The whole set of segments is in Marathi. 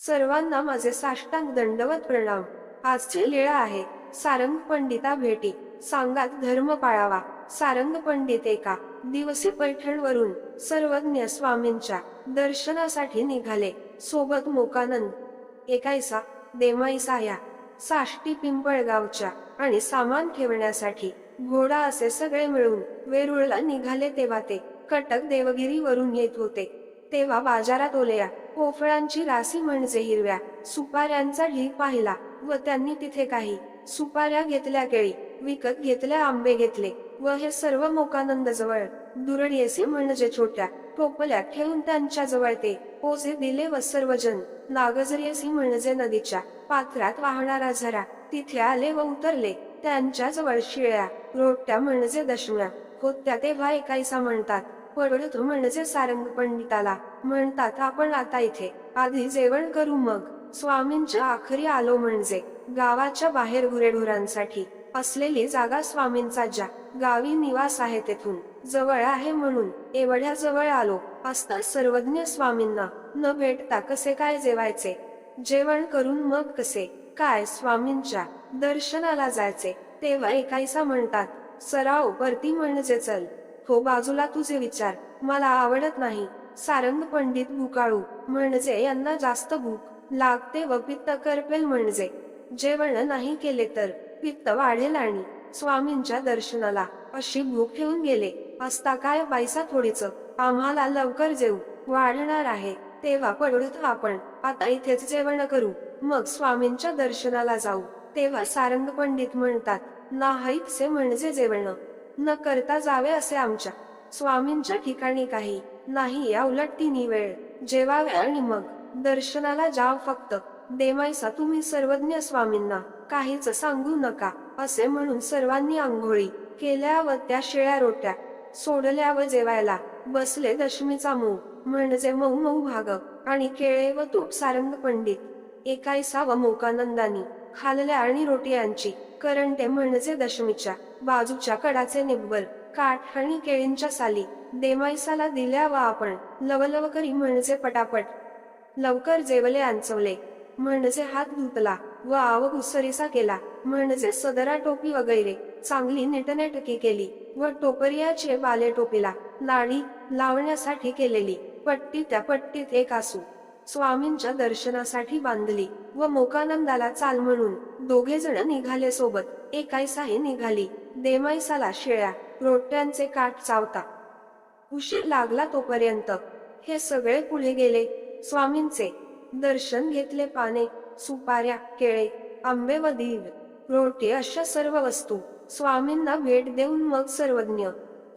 सर्वांना माझे साष्टांग दंडवत प्रणाम. आजची लीळा आहे. सारंग पंडिता भेटी. सांगात धर्म पाळावा. सारंग पंडित एका दिवसी पैठणवरून सर्वज्ञ स्वामींच्या दर्शनासाठी निघाले. सोबत मोकानंद एकायसा देमाईसा या साष्टी पिंपळगावच्या आणि सामान ठेवण्यासाठी घोडा असे सगळे मिळून वेरुळला निघाले तेव्हा ते कटक देवगिरीवरून येत होते. तेव्हा बाजारात ओलया पोफळांची रासी म्हणजे हिरव्या सुपाऱ्यांचा ढीग पाहिला व त्यांनी तिथे काही सुपाऱ्या घेतल्या केळी विकत घेतल्या आंबे घेतले व हे सर्व मोकानंद जवळ दुरडीयसे म्हणजे छोट्या टोपल्यात ठेवून त्यांच्या जवळ ते ओझे दिले व सर्वजण नागजरियसी म्हणजे नदीच्या पात्रात वाहणारा झरा तिथे आले व उतरले. त्यांच्या जवळ शिळ्या रोट्या म्हणजे दशम्या होत्या तेव्हा एकाईसा म्हणतात पडतो म्हणजे सारंग पंडिताला म्हणतात आपण आता इथे आधी जेवण करू मग. स्वामींच्या आखरी आलो म्हणजे गावाच्या बाहेर गुरेढोरांसाठी असलेली जागा स्वामींचा ज्या गावी निवास आहे तेथून जवळ आहे म्हणून एवढ्या जवळ आलो असता सर्वज्ञ स्वामींना न भेटता कसे काय जेवायचे? जेवण करून मग कसे काय स्वामींच्या दर्शनाला जायचे? तेव्हा एकायसा म्हणतात सराव परती म्हणजे चल. हो बाजूला तुझे विचार. मला आवडत नाही. सारंग पंडित भूकाळू म्हणजे यांना जास्त भूक लागते व पित्त करपेल म्हणजे. जेवण नाही केले तर पित्त वाढेल आणि स्वामींच्या दर्शनाला अशी भूक ठेवून गेले. असता काय पैसा थोडीच. आम्हाला लवकर जेऊ. वाढणार आहे. तेव्हा पडत आपण. आता इथेच जेवण करू. मग स्वामींच्या दर्शनाला जाऊ. तेव्हा सारंग पंडित म्हणतात नाहीतसे म्हणजे जेवण. न करता जावे असे आमच्या स्वामींच्या ठिकाणी काही नाही या उलट तिन्ही वेळ. जेवावे आणि मग दर्शनाला जाव फक्त. देमायसा तुम्ही सर्वज्ञ स्वामींना काहीच सांगू नका असे म्हणून सर्वांनी आंघोळी केल्या व त्या शिळ्या रोट्या सोडल्या व जेवायला बसले दशमीचा मऊ म्हणजे मऊ मऊ भाग आणि केळे व तूप सारंग पंडित एकायसा व मोकानंदानी. खाल्ल्या आणि रोटी यांची करंटे म्हणजे दशमीच्या बाजूच्या कडाचे निब्बल काठ आणि केळींच्या साली देमाईसाला दिल्या वा आपण लवलव करी म्हणजे पटापट. लवकर जेवले अंचवले म्हणजे हात धुतला व आव घुसरीसा केला म्हणजे सदरा टोपी वगैरे चांगली नेटनेटकी केली व टोपरियाचे बाले टोपीला लाडी लावण्यासाठी केलेली पट्टी त्या पट्टीत एक आसू स्वामींच्या दर्शनासाठी बांधली व मोकानंदाला चाल म्हणून दोघे जण निघाले सोबत. एकायसाही निघाली. देमाईसाला शेळ्या रोट्यांचे काठ चावता. उशीर लागला तोपर्यंत. हे सगळे पुढे गेले. स्वामींचे दर्शन घेतले पाने सुपाऱ्या केळे आंबे व दीव रोटी अशा सर्व वस्तू. स्वामींना भेट देऊन मग सर्वज्ञ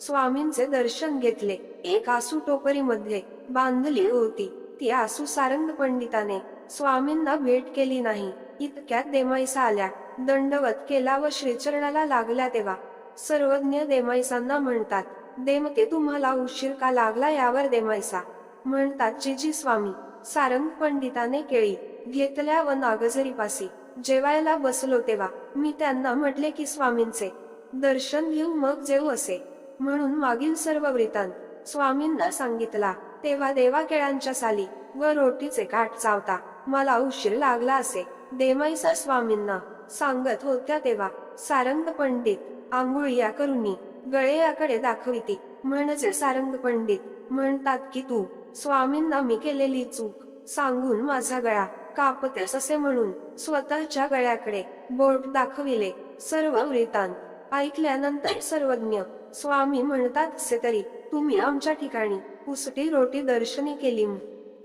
स्वामींचे दर्शन घेतले. एक आसू टोपरीमध्ये बांधली होती. ती आसू सारंग पंडिताने स्वामींना भेट केली नाही. इतक्यात देमाईसा आल्या. दंडवत केला व श्रीचरणाला लागल्या तेव्हा. सर्वज्ञ देमाईसांना म्हणतात देमते तुम्हाला उशीर का लागला यावर देमाईसा? म्हणतात जीजी स्वामी सारंग पंडिताने केळी घेतल्या व नागझरीपासी जेवायला बसलो तेव्हा मी त्यांना म्हटले की स्वामींचे दर्शन घेऊ मग जेऊ असे. म्हणून मागील सर्व वृत्तांत स्वामींना सांगितला तेव्हा देवा केळ्यांच्या साली व रोटीचे काठ चावता. मला उशीर लागला असे. देमाईसा स्वामींना सांगत होत्या तेव्हा सारंग पंडित आंघोळीया करुनी गळेयाकडे दाखविती. म्हणजे सारंग पंडित म्हणतात की तू स्वामींना मी केलेली चूक सांगून माझा गळा कापतेस असे म्हणून स्वतःच्या गळ्याकडे बोट दाखविले. सर्व वृतांत ऐकल्यानंतर सर्वज्ञ स्वामी म्हणतात असे तरी तुम्ही आमच्या ठिकाणी उसटी रोटी दर्शनी केली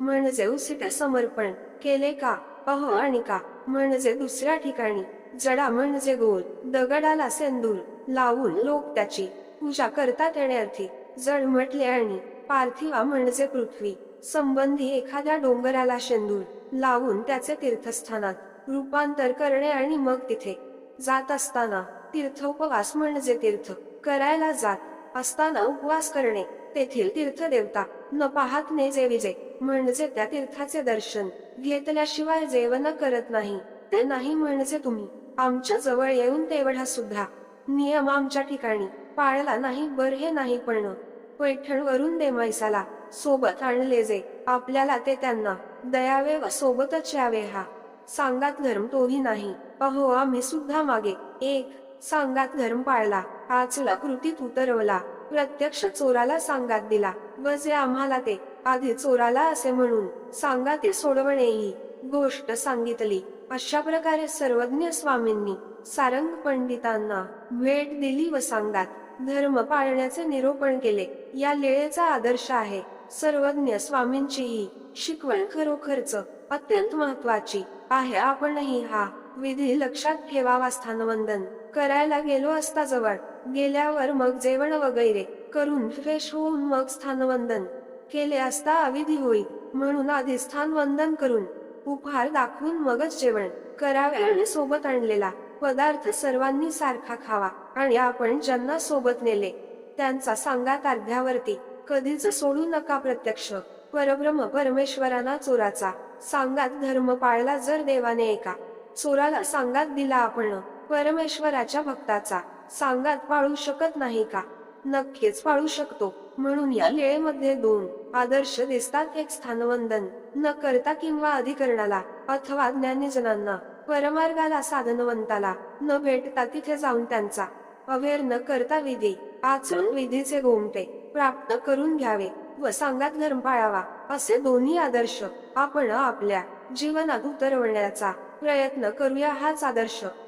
म्हणजे उसिटे समर्पण केले का? अहो आणि का? म्हणजे दुसऱ्या ठिकाणी जडा म्हणजे गोल दगडाला सेंदूर लावून लोक त्याची पूजा करतात येण्यार्थी जड म्हटले आणि पार्थिवा म्हणजे पृथ्वी संबंधी एखाद्या डोंगराला शेंदूर लावून त्याचे तीर्थस्थानात रूपांतर करणे आणि मग तिथे जात असताना तीर्थोपवास म्हणजे तीर्थ करायला जात असताना उपवास करणे तेथील तीर्थदेवता न पाहत ने जे विजे म्हणजे त्या तीर्थाचे दर्शन घेतल्याशिवाय जेवण करत नाही. ते नाही म्हणजे तुम्ही आमच्या जवळ येऊन तेवढा सुद्धा नियम आमच्या ठिकाणी पाळला नाही बर हे नाही पण पैठणवरून देमायसाला सोबत आणले जे आपल्याला ते त्यांना दयावे व सोबतच यावे हा सांगात धर्म तोही नाही. अहो आम्ही सुद्धा मागे एक सांगात धर्म पाळला. पाचला कृतीत उतरवला. प्रत्यक्ष चोराला सांगात दिला. व जे आम्हाला ते. आधी चोराला असे म्हणून. सांगाते सोडवणे ही गोष्ट सांगितली. अशा प्रकारे सर्वज्ञ स्वामींनी सारंग पंडितांना भेट दिली व सांगात धर्म पाळण्याचे निरूपण केले. या लेळेचा आदर्श आहे. सर्वज्ञ स्वामींची ही शिकवण खरोखरच अत्यंत महत्वाची आहे आपणही हा विधी लक्षात ठेवावा स्थानवंदन. करायला गेलो असता जवळ गेल्यावर मग जेवण वगैरे करून फ्रेश होऊन मग स्थानवंदन केले असता अविधी होईल म्हणून आधी स्थान वंदन करून उपहार दाखवून मगच जेवण करावे आणि सोबत आणलेला पदार्थ सर्वांनी सारखा खावा आणि आपण ज्यांना सोबत नेले त्यांचा सांगात अर्ध्यावरती कधीच सोडू नका प्रत्यक्ष. परब्रह्म परमेश्वरांना चोराचा सांगात धर्म पाळला जर देवाने एका चोराला सांगात दिला आपण. परमेश्वराच्या भक्ताचा सांगात पाळू शकत नाही का? नक्कीच पाळू शकतो. म्हणून या लेळेमध्ये दोन आदर्श दिसतात. एक स्थानवंदन न करता किंवा अधिकरणाला अथवा ज्ञानीजनांना परमार्गाला साधनवंताला न भेटता तिथे जाऊन त्यांचा अवेर न करता विधी आचरण विधीचे गोमटे प्राप्त करून घ्यावे व सांगात धर्म पाळावा. असे दोन्ही आदर्श आपण आपल्या जीवनात उतरवण्याचा प्रयत्न करूया हाच आदर्श.